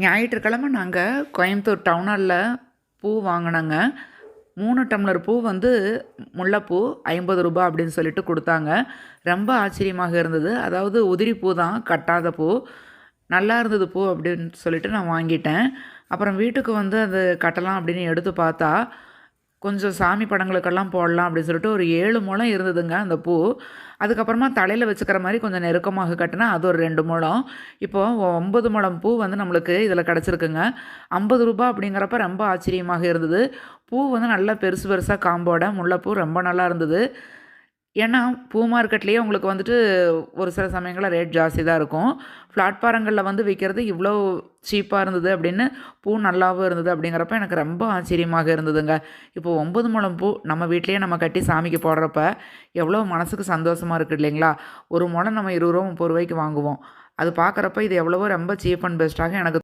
ஞாயிற்றுக்கிழமை நாங்கள் கோயம்புத்தூர் டவுனாலில் பூ வாங்கினோங்க. மூணு டம்ளர் பூ வந்து முல்லைப்பூ ஐம்பது ரூபாய் அப்படின்னு சொல்லிட்டு கொடுத்தாங்க. ரொம்ப ஆச்சரியமாக இருந்தது. அதாவது உதிரி பூ தான் கட்டாத பூ. நல்லா இருந்தது பூ அப்படின்னு சொல்லிட்டு நான் வாங்கிட்டேன். அப்புறம் வீட்டுக்கு வந்து அது கட்டலாம் அப்படின்னு எடுத்து பார்த்தா கொஞ்சம் சாமி படங்களுக்கெல்லாம் போடலாம் அப்படின்னு சொல்லிட்டு ஒரு ஏழு முளம் இருந்ததுங்க அந்த பூ. அதுக்கப்புறமா தலையில் வச்சுக்கிற மாதிரி கொஞ்சம் நெருக்கமாக கட்டினா அது ஒரு ரெண்டு முழம் இப்போது ஒம்பது முழம் பூ வந்து நம்மளுக்கு இதில் கிடச்சிருக்குங்க. ஐம்பது ரூபா அப்படிங்கிறப்ப ரொம்ப ஆச்சரியமாக இருந்தது. பூ வந்து நல்லா பெருசு பெருசாக காம்போட முல்லைப்பூ ரொம்ப நல்லா இருந்தது. ஏன்னா பூ மார்க்கெட்லேயே உங்களுக்கு வந்துட்டு ஒரு சில சமயங்களில் ரேட் ஜாஸ்தி தான் இருக்கும் பிளாட்பாரங்களில் வந்து விற்கிறது இவ்வளோ சீப்பாக இருந்தது அப்படின்னு பூ நல்லாவும் இருந்தது அப்படிங்கிறப்ப எனக்கு ரொம்ப ஆச்சரியமாக இருந்ததுங்க. இப்போ ஒம்பது முழம் பூ நம்ம வீட்லேயே நம்ம கட்டி சாமிக்கு போடுறப்ப எவ்வளோ மனசுக்கு சந்தோஷமாக இருக்குது இல்லைங்களா? ஒரு முழம் நம்ம இருபது ரூபா முப்பது ரூபாய்க்கு வாங்குவோம். அது பார்க்குறப்ப இது எவ்வளவோ ரொம்ப சீப் அண்ட் பெஸ்ட்டாக எனக்கு